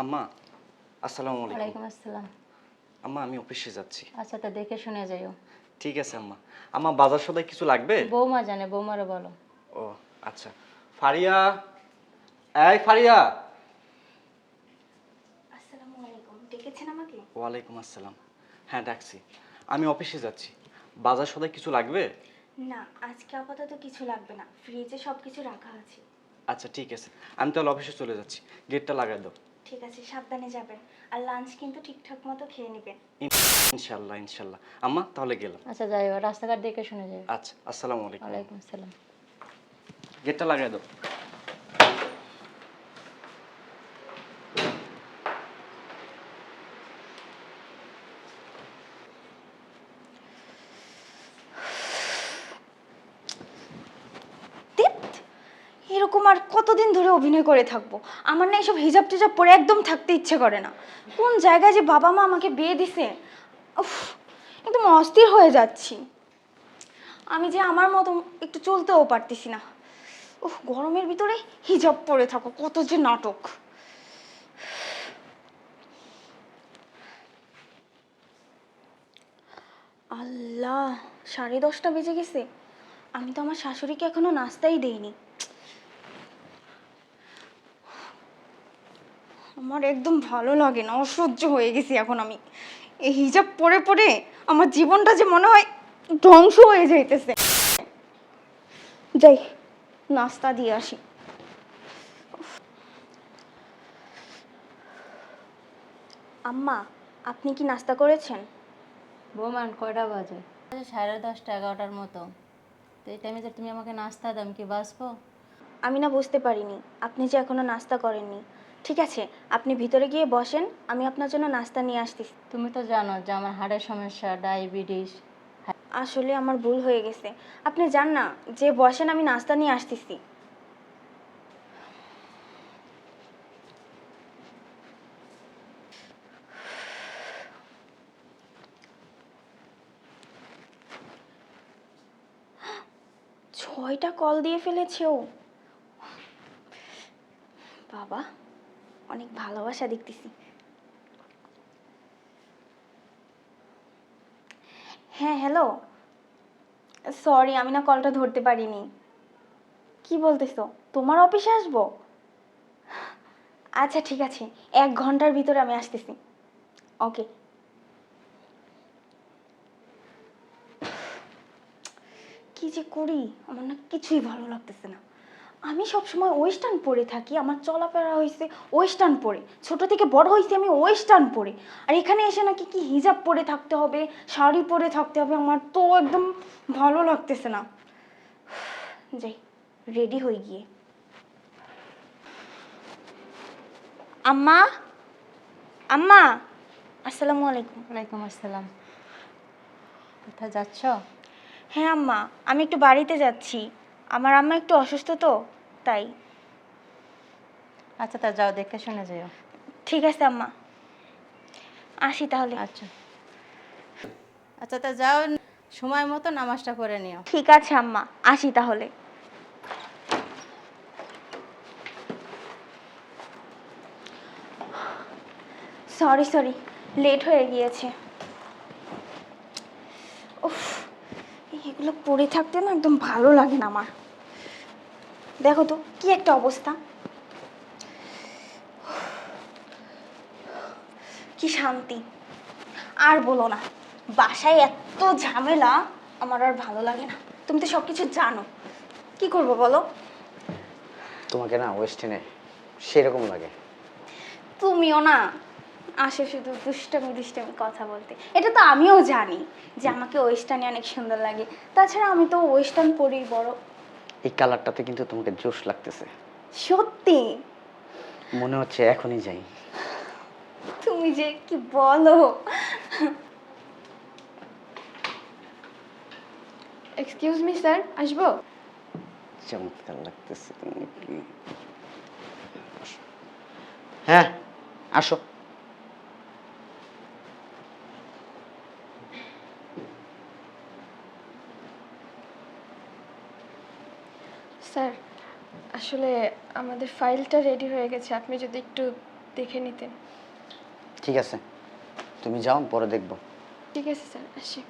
আম্মা আসসালামু আলাইকুম। আসসালাম। আম্মা আমি অফিসে যাচ্ছি। আচ্ছা তা দেখে শুনে যাইও। ঠিক আছে আম্মা। আম্মা বাজার সদাই কিছু লাগবে? বৌমা জানে বৌমারে বলো। ও আচ্ছা। ফারিয়া এই ফারিয়া! আসসালামু আলাইকুম ডেকেছেন আমাকে? ওয়ালাইকুম আসসালাম। হ্যাঁ ডাকছি। আমি অফিসে যাচ্ছি। বাজার সদাই কিছু লাগবে? না আজকে আপাতত কিছু লাগবে না। ফ্রিজে সব কিছু রাখা আছে। আচ্ছা ঠিক আছে। আমি তাহলে অফিসে চলে যাচ্ছি। গেটটা লাগাই দাও। ঠিক আছে সাবধানে যাবেন। আর লাঞ্চ কিন্তু ঠিকঠাক মতো খেয়ে নেবেন। ইনশাল্লাহ ইনশাল্লাহ। আম্মা তাহলে গেলাম। আচ্ছা যাইও রাস্তাঘাট দেখে শুনে যাই। আচ্ছা আসসালামু আলাইকুম। ওয়ালাইকুম আসসালাম। গেটটা লাগাই দাও। এরকম আর কতদিন ধরে অভিনয় করে থাকব? আমার না এসব হিজাব টিজাব পরে একদম থাকতে ইচ্ছে করে না। কোন জায়গায় যে বাবা মা আমাকে বিয়ে দিছে? উফ, একদম অস্থির হয়ে যাচ্ছি। আমি যে আমার মতো একটু চলতেও পারতেছি না। উফ, গরমের ভিতরে হিজাব পরে থাকো, কত যে নাটক। আল্লাহ, সাড়ে দশটা বেজে গেছে। আমি তো আমার শাশুড়িকে এখনও নাস্তাই দেইনি। আমার একদম ভালো লাগে না অসহ্য হয়ে গেছি এখন আমি। এই হিজাব পরে পরে আমার জীবনটা যে মনে হয় ধ্বংস হয়ে যাইতেছে। যাই নাস্তা দিয়ে আসি। আম্মা আপনি কি নাস্তা করেছেন? বৌমান কয়টা বাজে? সাড়ে দশটা এগারোটার মতো। তো এই টাইমে যে তুমি আমাকে নাস্তা দাম কি বাঁচবো? আমি না বুঝতে পারিনি আপনি যে এখনও নাস্তা করেননি। ঠিক আছে আপনি ভিতরে গিয়ে বসেন আমি আপনার জন্য নাস্তা নিয়ে আসতেছি তুমি তো জানো যে আমার হাড়ের সমস্যা ডায়াবেটিস। আসলে আমার ভুল হয়ে গেছে। আপনি যান না যে বসেন আমি নাস্তা নিয়ে আসতেছি। ছয়টা কল দিয়ে ফেলেছে ও। বাবা। অনেক ভালোবাসা দেখতেছি। হ্যাঁ হ্যালো সরি আমি না কলটা ধরতে পারিনি। কি বলতেছো? তোমার অফিসে আসব? আচ্ছা ঠিক আছে। এক ঘণ্টার ভিতরে আমি আসতেছি। ওকে কি যে করি? আমার না কিছুই ভালো লাগতেছে না। আমি সবসময় ওয়েস্টার্ন পরে থাকি আমার চলাফেরা হয়েছে ওয়েস্টার্ন পরে। ছোট থেকে বড় হয়েছে আমি ওয়েস্টার্ন পরে। আর এখানে এসে নাকি কি হিজাব পরে থাকতে হবে শাড়ি পরে থাকতে হবে আমার তো একদম ভালো লাগতেছে না। যাই রেডি হয়ে গিয়ে। আম্মা? আম্মা? আসসালামু আলাইকুম। ওয়ালাইকুম আসসালাম। কোথায় যাচ্ছ? হ্যাঁ আম্মা আমি একটু বাড়িতে যাচ্ছি। আমার আম্মা একটু অসুস্থ তো তাই। আচ্ছা তা যাও দেখে শুনে যাইও ঠিক আছে আম্মা। আসি তাহলে। আচ্ছা। আচ্ছা তা যাও সময় মতো নামাজটা করে নিও। ঠিক আছে আম্মা আসি তাহলে। সরি সরি লেট হয়ে গিয়েছে। উফ এগুলো পড়ে থাকতে না একদম ভালো লাগে না আমার। দেখো তো কি একটা অবস্থা। কি শান্তি। আর বলো না বাসায় এত ঝামেলা আমার আর ভালো লাগে না। তুমি তো সব কিছু জানো। কি করব বলো? তোমাকে না ওয়েস্টার্নে সেরকম লাগে। তুমিও না আসে শুধু দুষ্টামি দুষ্টামি কথা বলতে। এটা তো আমিও জানি যে আমাকে ওয়েস্টার্নে অনেক সুন্দর লাগে। তাছাড়া আমি তো ওয়েস্টার্ন পরি বড়। এই কালারটাতে কিন্তু তোমাকে জোশ লাগতেছে। সত্যি? মনে হচ্ছে এখনই যাই। তুমি যে কি বলো? এক্সকিউজ মি স্যার আসব? চমৎকার লাগতেছে হ্যাঁ আসো। স্যার আসলে আমাদের ফাইলটা রেডি হয়ে গেছে আপনি যদি একটু দেখে নিতেন। ঠিক আছে তুমি যাও পরে দেখব। ঠিক আছে স্যার আসি।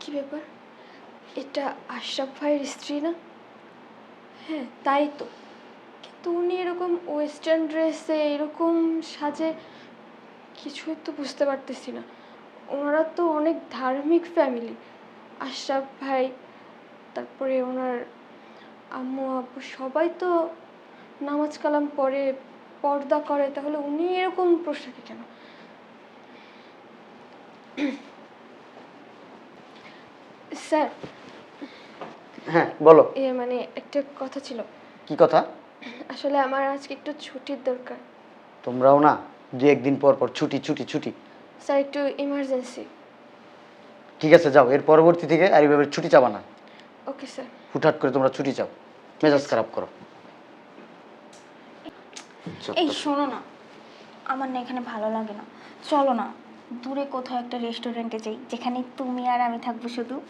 কি ব্যাপার? এটা আশরাফ ভাইয়ের স্ত্রী না? হ্যাঁ তাই তো। কিন্তু উনি এরকম ওয়েস্টার্ন ড্রেসে এরকম সাজে কিছুই তো বুঝতে পারতেছি না। ওনারা তো অনেক ধার্মিক ফ্যামিলি আশরাফ ভাই তারপরে ওনার আম্মু আব্বু সবাই তো নামাজ কালাম পড়ে পর্দা করে তাহলে উনি এরকম পোশাকে কেন? স্যার হ্যাঁ বলো। এ মানে একটা কথা ছিল। কি কথা? আসলে আমার আজকে একটু ছুটির দরকার। তোমরাও না দু একদিন পর পর ছুটি ছুটি ছুটি। স্যার একটু ইমার্জেন্সি ঠিক আছে যাও। এর পরবর্তী থেকে আর এইভাবে ছুটি চাবা না। ওকে স্যার হুটহাট করে তোমরা ছুটি চাও। মেজাজ খারাপ করো। এই শোনো না। আমার না এখানে ভালো লাগে না। চলো না। দূরে কোথাও একটা রেস্টুরেন্টে যাই যেখানে তুমি আর আমি থাকব শুধু।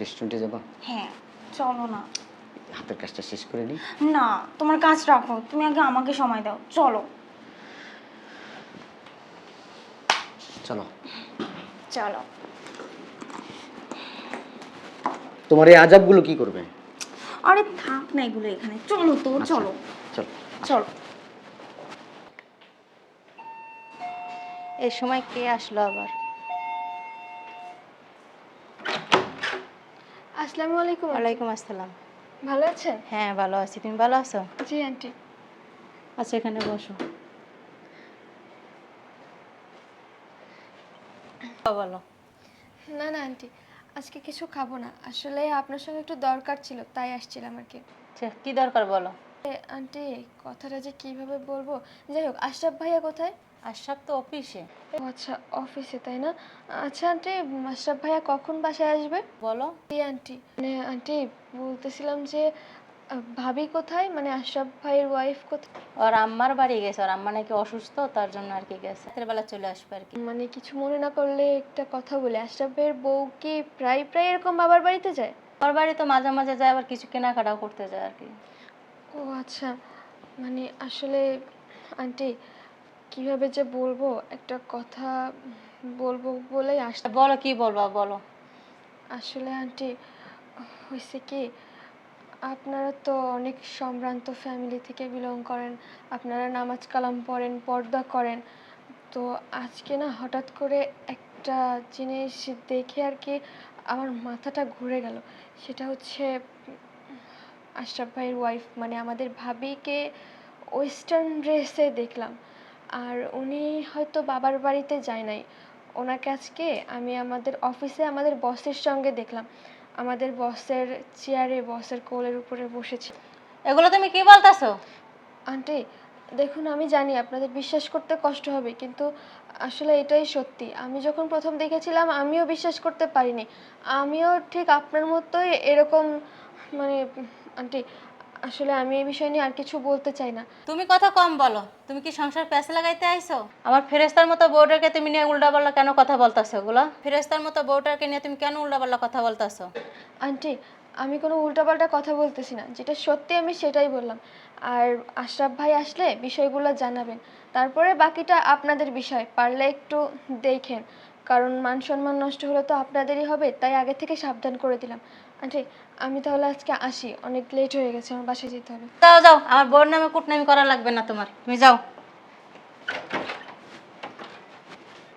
রেস্টুরেন্টে যাবা? হ্যাঁ চলো না। হাতের কাজটা শেষ করে নি। না তোমার কাজ রাখো। তুমি আগে আমাকে সময় দাও। চলো। চলো। চলো। তোমার এই আজাবগুলো কি করবে? আরে থাক না এগুলো এখানে। চলো তো চলো। চলো। চলো। এই সময় কে আসলো আবার? আসসালামু আলাইকুম। ওয়ালাইকুম আসসালাম। ভালো আছেন? হ্যাঁ ভালো আছি। তুমি ভালো আছো? জি আন্টি। আচ্ছা এখানে বসো। বলো। না না আন্টি আজকে কিছু খাব না। আসলে আপনার সঙ্গে একটু দরকার ছিল তাই আসছিলাম আর কি। কি দরকার বলো? এ, আন্টি কথাটা যে কীভাবে বলব? যাই হোক আশরাফ ভাইয়া কোথায়? আশরাফ তো অফিসে। ও আচ্ছা অফিসে তাই না? আচ্ছা আন্টি আশরাফ ভাইয়া কখন বাসায় আসবে? বলো। জি আন্টি। মানে আন্টি বলতেছিলাম যে ভাবি কোথায়? মানে আশরাফ ভাইয়ের ওয়াইফ কোথায়? ওর আম্মার বাড়ি গেছে। ওর আম্মা নাকি অসুস্থ তার জন্য আর কি গেছে। রাতের বেলা চলে আসবে আর কি। মানে কিছু মনে না করলে একটা কথা বলে। আশরাফ ভাইয়ের বউ কি প্রায় প্রায় এরকম বাবার বাড়িতে যায়? ওর বাড়ি তো মাঝে মাঝে যায় আবার কিছু কেনাকাটাও করতে যায় আর কি। ও আচ্ছা। মানে আসলে আন্টি কীভাবে যে বলব? একটা কথা বলব বলেই আস বলো কি বলবা? বলো। আসলে আন্টি হয়েছে কি আপনারা তো অনেক সম্ভ্রান্ত ফ্যামিলি থেকে বিলং করেন। আপনারা নামাজ কালাম পড়েন, পর্দা করেন। তো আজকে না হঠাৎ করে একটা জিনিস দেখে আর কি আমার মাথাটা ঘুরে গেল। সেটা হচ্ছে আশরাফ ভাইয়ের ওয়াইফ মানে আমাদের ভাবিকে ওয়েস্টার্ন ড্রেসে দেখলাম। আর উনি হয়তো বাবার বাড়িতে যায় নাই। ওনাকে আজকে আমি আমাদের অফিসে আমাদের বসের সঙ্গে দেখলাম। আমাদের বসের চেয়ারে বসের কোলের উপরে বসেছি। এগুলো তুমি কি বলতেছো? আন্টি দেখুন আমি জানি আপনাদের বিশ্বাস করতে কষ্ট হবে কিন্তু আসলে এটাই সত্যি। আমি যখন প্রথম দেখেছিলাম আমিও বিশ্বাস করতে পারিনি। আমিও ঠিক আপনার মতোই এরকম মানে আন্টি আসলে আমি এই বিষয় নিয়ে আর কিছু বলতে চাই না। তুমি কথা কম বলো। তুমি কি সংসার প্যাসে লাগাইতে আইছো আমার ফেরেস্তার মতো বউটাকে তুমি নিয়ে উল্টাপাল্লা কেন কথা বলতাছো ওগুলো ফেরেস্তার মতো বউটাকে নিয়ে তুমি কেন উল্টাপাল্লা কথা বলতাছো? আন্টি আমি কোনো উল্টাপাল্টা কথা বলতেছি না। যেটা সত্যি আমি সেটাই বললাম। আর আশরাফ ভাই আসলে বিষয়গুলো জানাবেন। তারপরে বাকিটা আপনাদের বিষয়। পারলে একটু দেখেন। কারণ মান সম্মান নষ্ট হলে তো আপনাদেরই হবে তাই আগে থেকে সাবধান করে দিলাম। আন্টি আমি তাহলে আজকে আসি। অনেক লেট হয়ে গেছে আমার বাসায় যেতে হবে। যাও যাও আমার বোর নামে কুটনামি করা লাগবে না তোমার। তুমি যাও।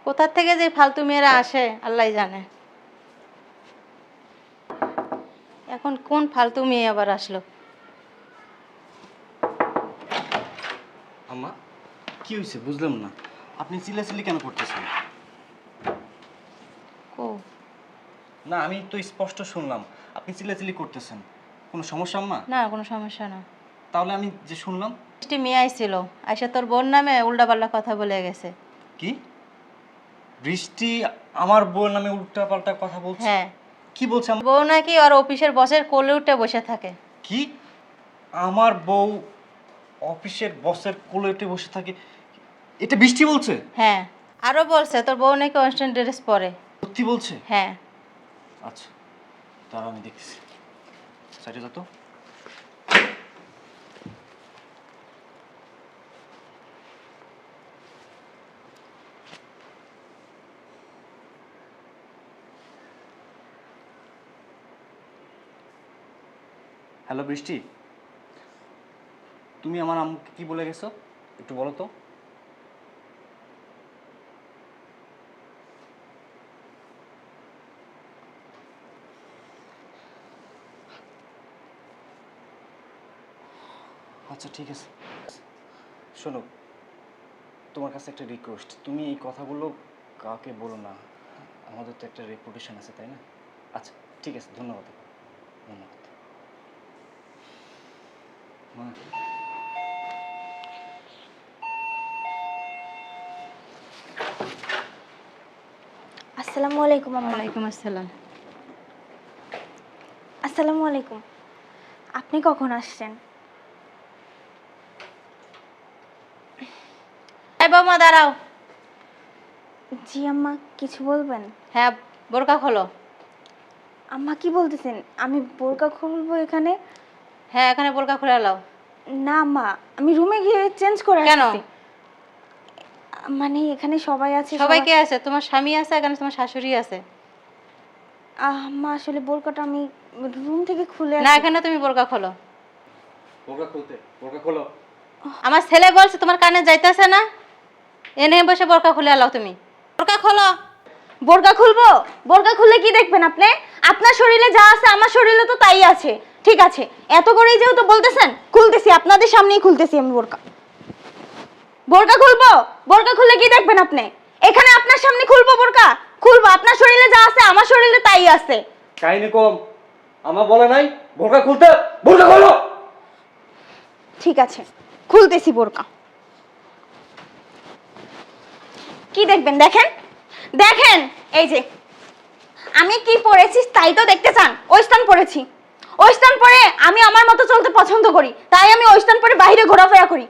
কোথা থেকে যে ফালতু মেয়েরা আসে আল্লাহ জানে। এখন কোন ফালতু মেয়ে আবার আসলো? আম্মা কি হয়েছে বুঝলাম না। আপনি চিল্লাচিল্লি কেন করতেছেন? ও না আমি তো স্পষ্ট শুনলাম। আপনি চিল্লাচিল্লি করতেছেন। কোনো সমস্যা আম্মা? না কোনো সমস্যা না। তাহলে আমি যে শুনলাম মিষ্টি মেয়ে আইছিল। আইসা তোর বোন নামে উল্টাপাল্লা কথা বলে গেছে। কি? বৃষ্টি আমার বোন নামে উল্টাপাল্টা কথা বলছে? হ্যাঁ। কি বলছে আম্মা? বউ নাকি আর অফিসের বসের কোলে উঠে বসে থাকে। কি? আমার বউ অফিসের বসের কোলে উঠে বসে থাকে। এটা বৃষ্টি বলছে? হ্যাঁ। আরও বলছে তোর বউ নাকি ওয়েস্টার্ন ড্রেস পরে। সত্যি বলছে? হ্যাঁ। আচ্ছা। তারা আমি দেখতেছি সাইডে যত হ্যালো বৃষ্টি তুমি আমার আম্মুকে কি বলে গেছো? একটু বলো তো। আচ্ছা ঠিক আছে। শোনো তোমার কাছে একটা রিকোয়েস্ট তুমি এই কথাগুলো কাউকে বলো না। আমাদের তো একটা রেপুটেশন আছে তাই না? আচ্ছা ঠিক আছে ধন্যবাদ। ধন্যবাদ। মা- আসসালামু আলাইকুম ওয়ালাইকুম আসসালাম। আসসালামু আলাইকুম। আপনি কখন আসছেন? বৌমা দাঁড়াও। জি আম্মা কিছু বলবেন? হ্যাঁ বোরকা খোলো। আম্মা কি বলতেছেন? আমি বোরকা খুলবো এখানে? হ্যাঁ এখানে বোরকা খুলে নাও। না আম্মা আমি রুমে গিয়ে চেঞ্জ করে কেন? মানে এখানে সবাই আছে সবাই কে আছে? তোমার স্বামী আছে এখানে তোমার শাশুড়ি আছে? আম্মা আসলে বোরকাটা আমি রুম থেকে খুলে না এখানে তুমি বোরকা খোলো। বোরকা খুলতে বোরকা খোলো। আমার ছেলে বলছে তোমার কানে যাইতেছে না? এনে বসে বোরকা খুলে আলাও তুমি। বোরকা খোলো। বোরকা খুলবো? বোরকা খুলে কি দেখবেন আপনি? আপনার শরীরে যা আছে আমার শরীরে তো তাই আছে। ঠিক আছে। এত করেই যেহেতু বলতেছেন খুলতেছি। আপনাদের সামনেই খুলতেছি আমি বোরকা। বোরকা খুলবো? বোরকা খুলে কি দেখবেন আপনি? এখানে আপনার সামনে খুলবো বোরকা? খুলবো। আপনার শরীরে যা আছে আমার শরীরে তাই আছে। কাহিনী কম। আমার বলে নাই বোরকা খুলতে বোরকা খোলো! ঠিক আছে। খুলতেছি বোরকা। কি দেখবেন, দেখেন? দেখেন, এই যে। আমি কি পরেছি তাই তো দেখতে চান? ওয়েস্টার্ন পরেছি ওয়েস্টার্ন পরে আমি আমার মতো চলতে পছন্দ করি। তাই আমি ওয়েস্টার্ন পরে বাইরে ঘোরাফেরা করি।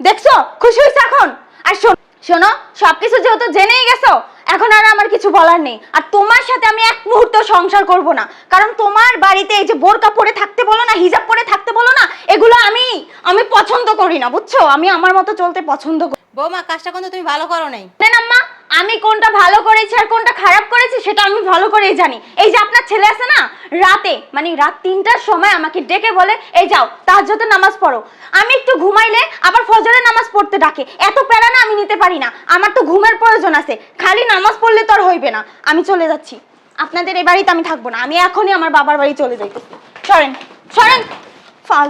দেখছ? খুশি হয়েছে এখন? আর শোন শোনো, সবকিছু যেহেতু জেনেই গেছো, এখন আর আমার কিছু বলার নেই। আর তোমার সাথে আমি এক মুহূর্ত সংসার করব না। কারণ তোমার বাড়িতে এই যে বোরকা পরে থাকতে বলো না, হিজাব পরে থাকতে বলো না, এগুলো আমি আমি পছন্দ করি না, বুঝছ? আমি আমার মতো চলতে পছন্দ করি বৌমা, কাজটা কিন্তু তুমি ভালো করো নাই। আম্মা, আমি কোনটা ভালো করেছি আর কোনটা খারাপ করেছি সেটা আমি ভালো করেই জানি। এই যে আপনার ছেলে আছে না, রাতে মানে রাত তিনটার সময় আমাকে ডেকে বলে, এই যাও, তাহাজ্জুদের নামাজ পড়ো। আমি একটু ঘুমাইলে আবার ফজরের নামাজ পড়তে ডাকে। এত প্যারা না আমি নিতে পারি না। আমার তো ঘুমের প্রয়োজন আছে। খালি নামাজ পড়লে তো আর হইবে না। আমি চলে যাচ্ছি। আপনাদের এই বাড়িতে আমি থাকব না। আমি এখনই আমার বাবার বাড়ি চলে যাইতেছি। সরেন সরেন। ফাল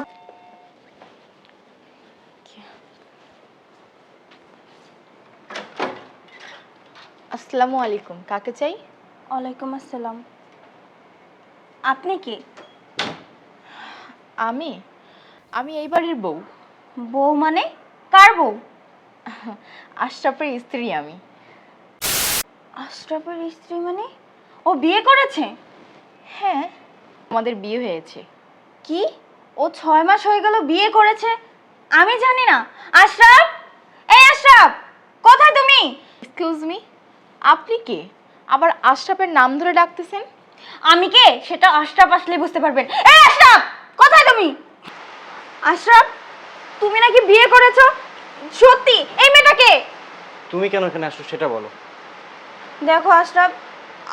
আসসালামু আলাইকুম কাকে চাই? ওয়ালাইকুম আসসালাম। আপনি কি? আমি? আমি এই বাড়ির বউ। বউ মানে? কার বউ? আশরাফের স্ত্রী আমি। আশরাফের স্ত্রী মানে? ও বিয়ে করেছে? হ্যাঁ আমাদের বিয়ে হয়েছে। কি? ও ছয় মাস হয়ে গেল বিয়ে করেছে? আমি জানি না। আশরাফ? এই আশরাফ কোথায় তুমি? এক্সকিউজ মি আপনি কে? আবার আশরাফের নাম ধরে ডাকতেছেন? আমি কে? সেটা আশরাফ আসলে বুঝতে পারবেন। এই আশরাফ কোথায় তুমি? আশরাফ তুমি নাকি বিয়ে করেছ? সত্যি এই মেয়েটাকে তুমি কেন এখানে আসছো সেটা বলো। দেখো আশরাফ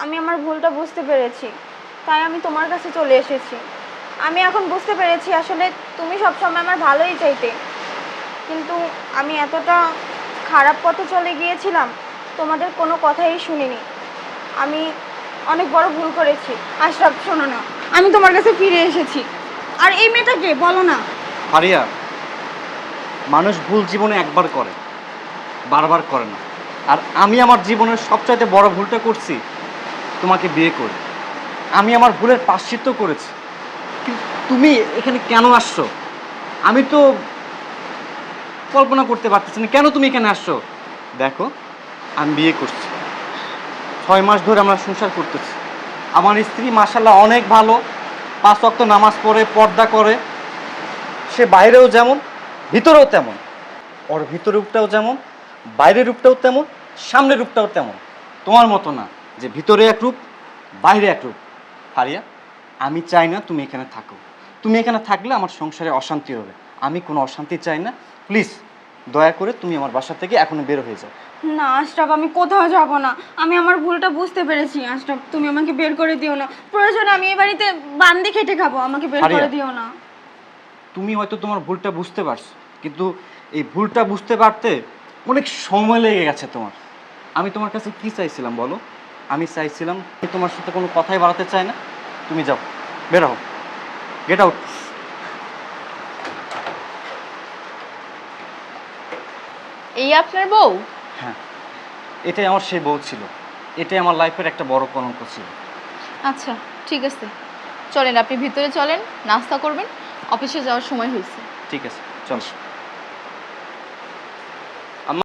আমি আমার ভুলটা বুঝতে পেরেছি। তাই আমি তোমার কাছে চলে এসেছি। আমি এখন বুঝতে পেরেছি আসলে তুমি সবসময় আমার ভালোই চাইতে। কিন্তু আমি এতটা খারাপ পথে চলে গিয়েছিলাম তোমাদের কোনো কথাই শুনিনি। আমি অনেক বড় ভুল করেছি। আশরাফ, শোনো না, আমি তোমার কাছে ফিরে এসেছি। আর এই মেয়েটাকে বলো না। ফারিয়া, মানুষ ভুল জীবনে একবার করে, বারবার করে না। আর আমি আমার জীবনের সবচাইতে বড় ভুলটা করছি, তোমাকে বিয়ে করে। আমি আমার ভুলের পাশ্চিত্য করেছি। কিন্তু তুমি এখানে কেন আসছো? আমি তো কল্পনা করতে পারতেছি না, কেন তুমি এখানে আসছো? দেখো আমি বিয়ে করছি। ছয় মাস ধরে আমরা সংসার করতেছি। আমার স্ত্রী মাসাল্লাহ অনেক ভালো। পাঁচ ওয়াক্ত নামাজ পড়ে, পর্দা করে। সে বাইরেও যেমন, ভিতরেও তেমন। ওর ভিতরের রূপটাও যেমন, বাইরের রূপটাও তেমন, সামনের রূপটাও তেমন। তোমার মতো না, যে ভিতরে এক রূপ, বাইরে এক রূপ। ফারিয়া, আমি চাই না তুমি এখানে থাকো। তুমি এখানে থাকলে আমার সংসারে অশান্তি হবে। আমি কোনো অশান্তি চাই না। প্লিজ দয়া করে তুমি আমার বাসা থেকে এখনই বের হয়ে যাও। না আশরাফ আমি কোথাও যাব না। আমি আমার ভুলটা বুঝতে পেরেছি আশরাফ। তুমি আমাকে বের করে দিও না। প্রয়োজনে আমি এই বাড়িতে বান্দি খেটে খাব আমাকে বের করে দিও না। তুমি হয়তো তোমার ভুলটা বুঝতে পারছ কিন্তু এই ভুলটা বুঝতে পারতে অনেক সময় লেগে গেছে তোমার। আমি তোমার কাছে কি চাইছিলাম বলো? আমি চাইছিলাম তোমার সাথে কোনো কথাই বাড়াতে চাই না। তুমি যাও বের গেট আউট এই আপনার বউ? হ্যাঁ এটাই আমার সেই বউ ছিল। এটাই আমার লাইফের একটা বড় কলঙ্ক ছিল। আচ্ছা ঠিক আছে। চলেন আপনি ভিতরে চলেন নাস্তা করবেন অফিসে যাওয়ার সময় হয়েছে। ঠিক আছে চল।